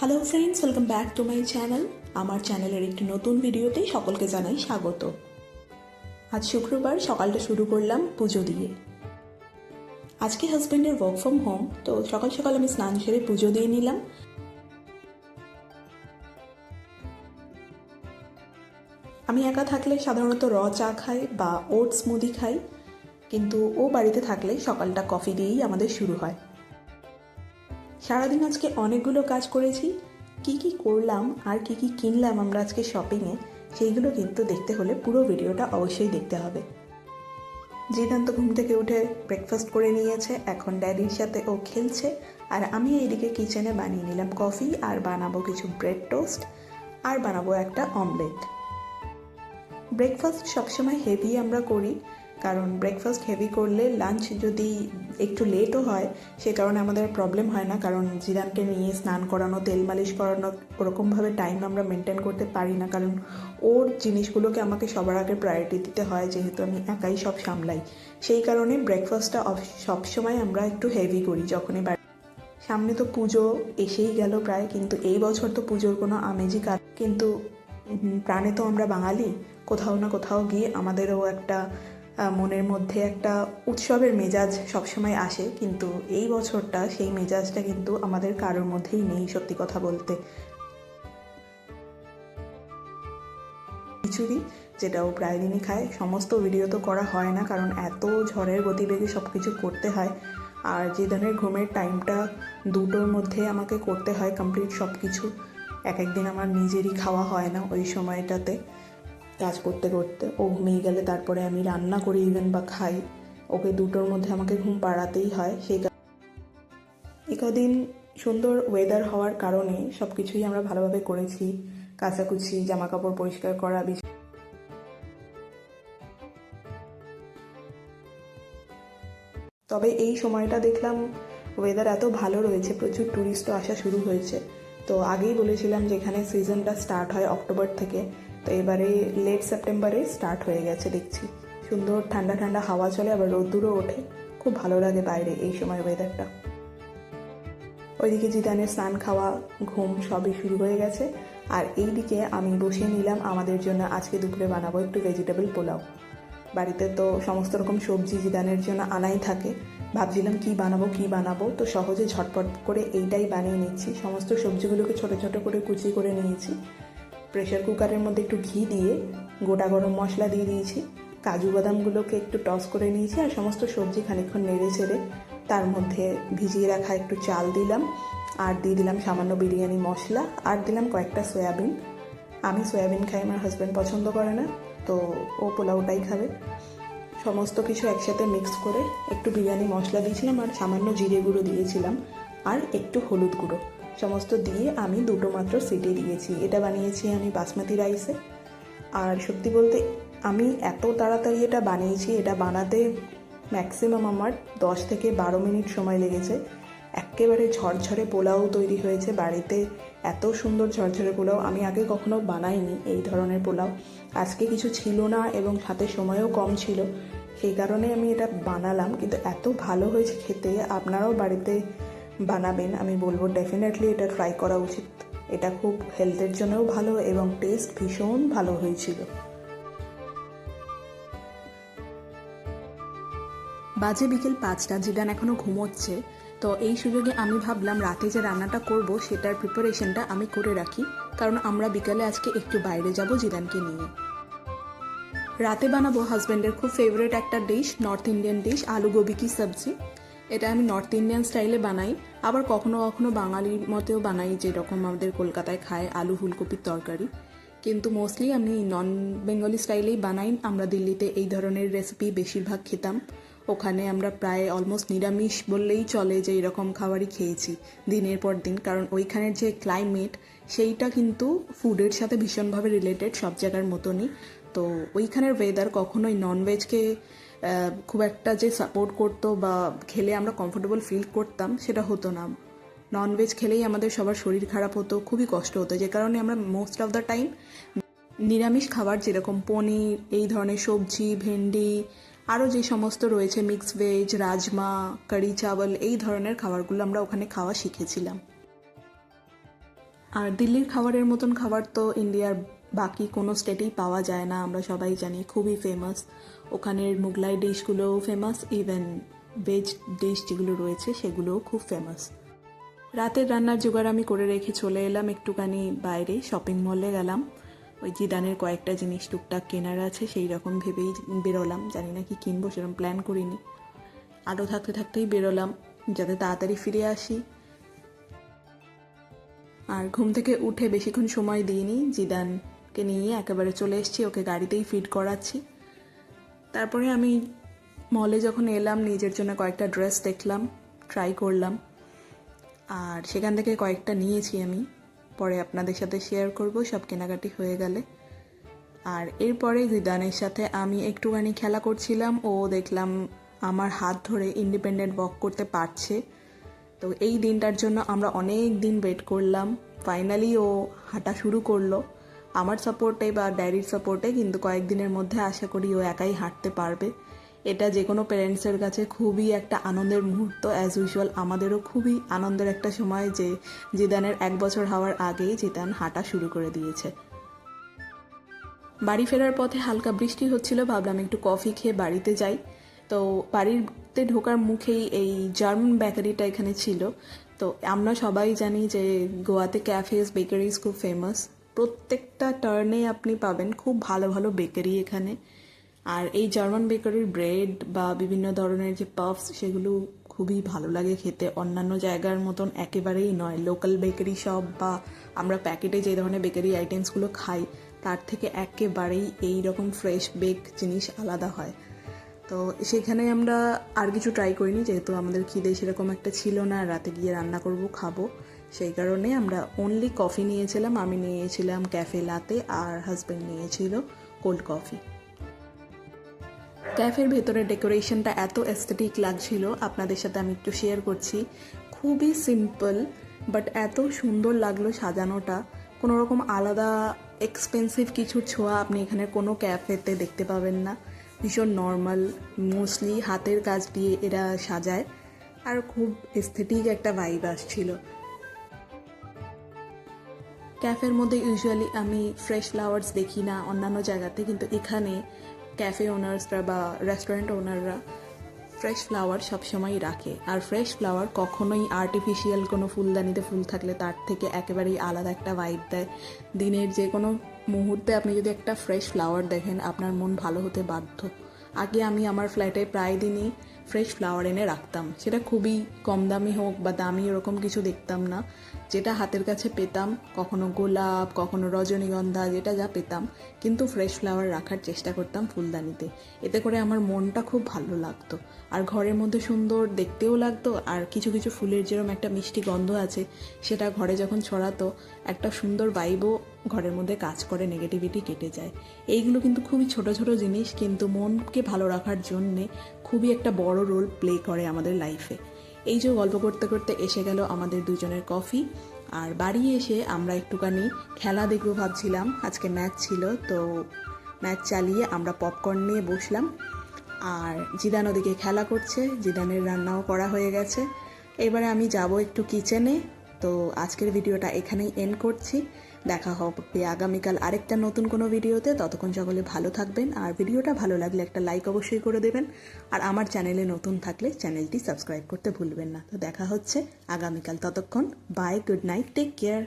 Hello friends welcome back to my channel আমার চ্যানেলের একটি নতুন ভিডিওতে সকলকে জানাই স্বাগত। আজ শুক্রবার সকালটা শুরু করলাম পুজো দিয়ে। আজকে হাজব্যান্ডের ওয়ার্ক ফ্রম হোম তো সকাল সকাল আমি স্নান সেরে পুজো দিয়ে নিলাম। আমি একা থাকলে সাধারণত র চা খাই বা ওটস মুদি খাই, কিন্তু ও বাড়িতে থাকলে সকালটা কফি দিয়েই আমাদের শুরু হয়। সারাদিন আজকে অনেকগুলো কাজ করেছি। কি কি করলাম আর কি কি কিনলাম আমরা আজকে শপিংয়ে সেইগুলো কিন্তু দেখতে হলে পুরো ভিডিওটা অবশ্যই দেখতে হবে। জিদান্ত ঘুম থেকে উঠে ব্রেকফাস্ট করে নিয়েছে, এখন ড্যাডির সাথে ও খেলছে। আর আমি এইদিকে কিচেনে বানিয়ে নিলাম কফি আর বানাবো কিছু ব্রেড টোস্ট আর বানাবো একটা অমলেট ব্রেকফাস্ট সবসময় হেভি আমরা করি কারণ ব্রেকফাস্ট হেভি করলে লাঞ্চ যদি একটু লেটও হয়, সে কারণে আমাদের প্রবলেম হয় না। কারণ জিরানকে নিয়ে স্নান করানো, তেল মালিশ করানো, ওরকমভাবে টাইম আমরা মেনটেন করতে পারি না। কারণ ওর জিনিসগুলোকে আমাকে সবার আগে প্রায়োরিটি দিতে হয়, যেহেতু আমি একাই সব সামলাই। সেই কারণে ব্রেকফাস্টটা সবসময় আমরা একটু হেভি করি যখনই বাড়ি। সামনে তো পুজো এসেই গেল প্রায়, কিন্তু এই বছর তো পুজোর কোনো আমেজই কাজ কিন্তু প্রাণে তো আমরা বাঙালি। কোথাও না কোথাও গিয়ে আমাদেরও একটা মনের মধ্যে একটা উৎসবের মেজাজ সবসময় আসে, কিন্তু এই বছরটা সেই মেজাজটা কিন্তু আমাদের কারোর মধ্যেই নেই, সত্যি কথা বলতে। খিচুড়ি যেটা ও প্রায় দিনই খায়। সমস্ত ভিডিও তো করা হয় না, কারণ এত ঝড়ের গতিবেগে সব কিছু করতে হয়। আর যে ধরনের ঘুমের টাইমটা দুটোর মধ্যে আমাকে করতে হয় কমপ্লিট সব কিছু এক একদিন আমার নিজেরই খাওয়া হয় না ওই সময়টাতে। কাজ করতে করতে। ও ঘুমিয়ে গেলে তারপরে আমি রান্না করি ইভেন বা খাই। ওকে দুটোর মধ্যে আমাকে ঘুম পাড়াতেই হয় সেই কা- এই কদিন সুন্দর ওয়েদার হওয়ার কারণে সব কিছুই আমরা ভালোভাবে করেছি। কাচাকুচি জামা কাপড় পরিষ্কার করা তবে এই সময়টা দেখলাম ওয়েদার এত ভালো রয়েছে, প্রচুর ট্যুরিস্টও আসা শুরু হয়েছে। তো আগেই বলেছিলাম যে এখানে সিজনটা স্টার্ট হয় অক্টোবর থেকে। তো এবারে লেট সেপ্টেম্বরে স্টার্ট হয়ে গেছে দেখছি। সুন্দর ঠান্ডা ঠান্ডা হাওয়া চলে, আবার রোদ্দুরও ওঠে। খুব ভালো লাগে বাইরে এই সময় ওয়েদারটা ওইদিকে জিদানের স্নান খাওয়া, ঘুম সবই শুরু হয়ে গেছে। আর এইদিকে আমি বসিয়ে নিলাম আমাদের জন্য আজকে দুপুরে বানাবো একটু ভেজিটেবল পোলাও। বাড়িতে তো সমস্ত রকম সবজি জিদানের জন্য আনাই থাকে। ভাবছিলাম কি বানাবো কি বানাবো, তো সহজে ঝটপট করে এইটাই বানিয়ে নিচ্ছি। সমস্ত সবজিগুলোকে ছোট ছোট করে কুচি করে নিয়েছি। প্রেশার কুকারের মধ্যে একটু ঘি দিয়ে গোটা গরম মশলা দিয়ে দিয়েছি। কাজু বাদামগুলোকে একটু টস করে নিয়েছি আর সমস্ত সবজি খানিকক্ষণ নেড়ে ছেড়ে তার মধ্যে ভিজিয়ে রাখা একটু চাল দিলাম আর দিয়ে দিলাম সামান্য বিরিয়ানি মশলা আর দিলাম কয়েকটা সয়াবিন। আমি সয়াবিন খাই, আমার হাজব্যান্ড পছন্দ করে না, তো ও পোলাওটাই খাবে। সমস্ত কিছু একসাথে মিক্স করে একটু বিরিয়ানি মশলা দিয়েছিলাম আর সামান্য জিরে গুঁড়ো দিয়েছিলাম আর একটু হলুদ গুঁড়ো। সমস্ত দিয়ে আমি দুটো মাত্র সিটি দিয়েছি। এটা বানিয়েছি আমি বাসমতি রাইসে। আর সত্যি বলতে আমি এত তাড়াতাড়ি এটা বানিয়েছি, এটা বানাতে ম্যাক্সিমাম আমার দশ থেকে বারো মিনিট সময় লেগেছে। একেবারে ঝরঝরে পোলাও তৈরি হয়েছে বাড়িতে। এত সুন্দর ঝরঝরে পোলাও আমি আগে কখনো বানাইনি এই ধরনের পোলাও। আজকে কিছু ছিল না এবং সাথে সময়ও কম ছিল। সেই কারণে আমি এটা বানালাম, কিন্তু এত ভালো হয়েছে খেতে। আপনারাও বাড়িতে বানাবেন, আমি বলব ডেফিনেটলি এটা ট্রাই করা উচিত। এটা খুব হেলথের জন্যও ভালো এবং টেস্ট ভীষণ ভালো হয়েছিল। বাজে বিকেল পাঁচটা, জিদান এখনও ঘুমোচ্ছে, তো এই সুযোগে আমি ভাবলাম রাতে যে রান্নাটা করব, সেটার প্রিপারেশনটা আমি করে রাখি, কারণ আমরা বিকালে আজকে একটু বাইরে যাব জিদানকে নিয়ে। রাতে বানাবো হাজব্যান্ডের খুব ফেভারিট একটা dish north Indian dish aloo gobi কি সবজি। এটা আমি নর্থ ইন্ডিয়ান স্টাইলে বানাই। আবার কখনো কখনো বাঙালির মতেও বানাই যেরকম আমাদের কলকাতায় খায় আলু ফুলকপির তরকারি। কিন্তু মোস্টলি আমি নন বেঙ্গলি স্টাইলেই বানাই। আমরা দিল্লিতে এই ধরনের রেসিপি বেশিরভাগ খেতাম। ওখানে আমরা প্রায় অলমোস্ট নিরামিষ বললেই চলে যে এরকম খাবারই খেয়েছি দিনের পর দিন। কারণ ওইখানের যে ক্লাইমেট সেইটা কিন্তু ফুডের সাথে ভীষণভাবে রিলেটেড সব জায়গার মতনই। তো ওইখানের ওয়েদার কখনোই ননভেজকে খুব একটা যে সাপোর্ট করতো বা খেলে আমরা কমফোর্টেবল ফিল করতাম, সেটা হতো না। ননভেজ খেলেই আমাদের সবার শরীর খারাপ হতো, খুবই কষ্ট হতো। যে কারণে আমরা মোস্ট অফ দ্য টাইম নিরামিষ খাবার যেরকম পনির, এই ধরনের সবজি, ভেন্ডি আরও যে সমস্ত রয়েছে mix veg rajma curry chawal এই ধরনের খাবারগুলো আমরা ওখানে খাওয়া শিখেছিলাম। আর দিল্লির খাবারের মতন খাবার তো ইন্ডিয়ার বাকি কোনো স্টেটেই পাওয়া যায় না, আমরা সবাই জানি, খুবই ফেমাস ওখানের মুগলাই ডিশগুলোও ফেমাস ইভেন ভেজ ডিশ যেগুলো রয়েছে সেগুলোও খুব ফেমাস রাতের রান্নার জোগাড় আমি করে রেখে চলে এলাম একটুখানি বাইরে শপিং মলে গেলাম। ওই জিদানের কয়েকটা জিনিস টুকটাক কেনার আছে, সেই রকম ভেবেই বেরোলাম। জানি না কি কিনবো, সেরকম প্ল্যান করিনি। আরও থাকতে থাকতেই বেরোলাম, যাতে তাড়াতাড়ি ফিরে আসি। আর ঘুম থেকে উঠে বেশিক্ষণ সময় দিইনি জিদানকে নিয়ে একেবারে চলে এসেছি, ওকে গাড়িতেই ফিট করাচ্ছি। তারপরে আমি মলে যখন এলাম, নিজের জন্য কয়েকটা ড্রেস দেখলাম ট্রাই করলাম। আর সেখান থেকে কয়েকটা নিয়েছি আমি, পরে আপনাদের সাথে শেয়ার করব, সব কেনাকাটি হয়ে গেলে। আর এরপরে জিদানের সাথে আমি একটুখানি খেলা করছিলাম, ও দেখলাম আমার হাত ধরে ইন্ডিপেন্ডেন্ট ওয়াক করতে পারছে। তো এই দিনটার জন্য আমরা অনেক দিন ওয়েট করলাম। ফাইনালি ও হাঁটা শুরু করল। আমার সাপোর্টে বা ড্যাডির সাপোর্টে কিন্তু কয়েকদিনের মধ্যে আশা করি ও একাই হাঁটতে পারবে। এটা যে কোনো প্যারেন্টসের কাছে খুবই একটা আনন্দের মুহূর্ত। অ্যাজ ইউজুয়াল আমাদেরও খুবই আনন্দের একটা সময় যে জিদানের এক বছর হওয়ার আগেই জিদান হাঁটা শুরু করে দিয়েছে। বাড়ি ফেরার পথে হালকা বৃষ্টি হচ্ছিল, ভাবলাম একটু কফি খেয়ে বাড়িতে যাই। তো বাড়িতে ঢোকার মুখেই এই জার্মান বেকারিটা এখানে ছিল। তো আমরা সবাই জানি যে গোয়াতে ক্যাফেস বেকারিজ খুব ফেমাস প্রত্যেকটা টার্নে আপনি পাবেন খুব ভালো ভালো বেকারি এখানে। আর এই জার্মান বেকারির ব্রেড বা বিভিন্ন ধরনের যে পাফস সেগুলো খুবই ভালো লাগে খেতে। অন্যান্য জায়গার মতন একেবারেই নয়। লোকাল বেকারি শপ বা আমরা প্যাকেটে যে ধরনের বেকারি আইটেমসগুলো খাই, তার থেকে একেবারেই এই রকম ফ্রেশ বেক জিনিস আলাদা হয়। তো সেখানে আমরা আর কিছু ট্রাই করিনি, যেহেতু আমাদের খিদে সেরকম একটা ছিল না। রাতে গিয়ে রান্না করব, খাব। সেই কারণে আমরা অনলি কফি নিয়েছিলাম, আমি নিয়েছিলাম ক্যাফে লাতে আর হাজব্যান্ড নিয়েছিল কোল্ড কফি ক্যাফের ভেতরে ডেকোরেশনটা এত এস্থেটিক লাগছিল, আপনাদের সাথে আমি একটু শেয়ার করছি। খুবই সিম্পল বাট এত সুন্দর লাগল সাজানোটা। কোনো রকম আলাদা এক্সপেন্সিভ কিছুর ছোঁয়া আপনি এখানে কোনো ক্যাফেতে দেখতে পাবেন না। ভীষণ নর্মাল মোস্টলি হাতের কাজ দিয়ে এরা সাজায়। আর খুব এস্থেটিক একটা ভাইব আসছিল। ক্যাফের মধ্যে ইউজুয়ালি আমি ফ্রেশ ফ্লাওয়ার্স দেখি না, অন্যান্য জায়গাতে, কিন্তু এখানে ক্যাফে ওনার্সরা বা রেস্টুরেন্ট ওনাররা ফ্রেশ ফ্লাওয়ার সবসময়ই রাখে। আর ফ্রেশ ফ্লাওয়ার কখনোই আর্টিফিশিয়াল কোনো ফুলদানিতে ফুল থাকলে তার থেকে একেবারেই আলাদা একটা ভাইব দেয়। দিনের যে কোনো মুহূর্তে আপনি যদি একটা ফ্রেশ ফ্লাওয়ার দেখেন, আপনার মন ভালো হতে বাধ্য। আগে আমি আমার ফ্ল্যাটে প্রায় দিনই ফ্রেশ ফ্লাওয়ার এনে রাখতাম। সেটা খুবই কম দামি হোক বা দামি এরকম কিছু দেখতাম না। যেটা হাতের কাছে পেতাম, কখনো গোলাপ, কখনো রজনীগন্ধা, যেটা যা পেতাম। কিন্তু ফ্রেশ ফ্লাওয়ার রাখার চেষ্টা করতাম ফুলদানিতে। এতে করে আমার মনটা খুব ভালো লাগতো। আর ঘরের মধ্যে সুন্দর দেখতেও লাগতো। আর কিছু কিছু ফুলের যেরকম একটা মিষ্টি গন্ধ আছে, সেটা ঘরে যখন ছড়াতো, একটা সুন্দর ভাইবও ঘরের মধ্যে কাজ করে নেগেটিভিটি কেটে যায়। এইগুলো কিন্তু খুবই ছোট ছোট জিনিস, কিন্তু মনকে ভালো রাখার জন্যে খুবই একটা বড় রোল প্লে করে আমাদের লাইফে এই যে গল্প করতে করতে এসে গেল আমাদের দুজনের কফি আর বাড়ি এসে আমরা একটুখানি খেলা দেখব ভাবছিলাম। আজকে ম্যাচ ছিল, তো ম্যাচ চালিয়ে আমরা পপকর্ন নিয়ে বসলাম। আর জিদান ওদিকে খেলা করছে, জিদানের রান্নাও করা হয়ে গেছে। এবারে আমি যাব একটু কিচেনে তো আজকের ভিডিওটা এখানেই এন্ড করছি। দেখা হবে আগামীকাল আরেকটা নতুন কোনো ভিডিওতে। ততক্ষণ সকলে ভালো থাকবেন আর ভিডিওটা ভালো লাগলে একটা লাইক অবশ্যই করে দেবেন। আর আমার চ্যানেলে নতুন থাকলে চ্যানেলটি সাবস্ক্রাইব করতে ভুলবেন না। তো দেখা হচ্ছে আগামীকাল। ততক্ষণ bye good night take care